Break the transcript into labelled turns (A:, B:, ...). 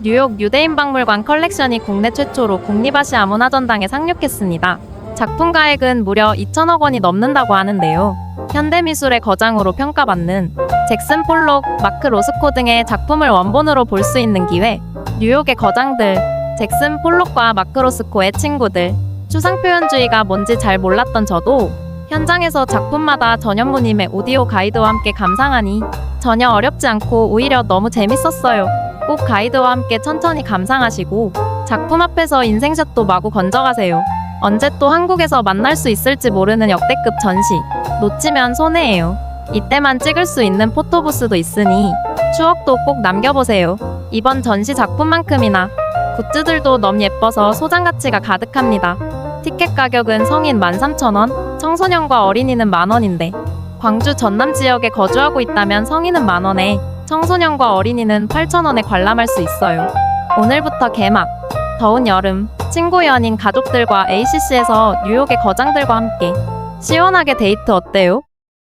A: 뉴욕 유대인 박물관 컬렉션이 국내 최초로 국립아시아 문화전당에 상륙했습니다. 작품 가액은 무려 2천억 원이 넘는다고 하는데요. 현대미술의 거장으로 평가받는 잭슨 폴록, 마크 로스코 등의 작품을 원본으로 볼 수 있는 기회. 뉴욕의 거장들, 잭슨 폴록과 마크 로스코의 친구들. 추상 표현주의가 뭔지 잘 몰랐던 저도 현장에서 작품마다 전현무님의 오디오 가이드와 함께 감상하니 전혀 어렵지 않고 오히려 너무 재밌었어요. 꼭 가이드와 함께 천천히 감상하시고 작품 앞에서 인생샷도 마구 건져가세요. 언제 또 한국에서 만날 수 있을지 모르는 역대급 전시. 놓치면 손해예요. 이때만 찍을 수 있는 포토부스도 있으니 추억도 꼭 남겨보세요. 이번 전시 작품만큼이나 굿즈들도 너무 예뻐서 소장 가치가 가득합니다. 티켓 가격은 성인 13,000원, 청소년과 어린이는 만원인데 광주 전남 지역에 거주하고 있다면 성인은 만원에 청소년과 어린이는 8,000원에 관람할 수 있어요. 오늘부터 개막. 더운 여름, 친구 연인 가족들과 ACC에서 뉴욕의 거장들과 함께 시원하게 데이트 어때요?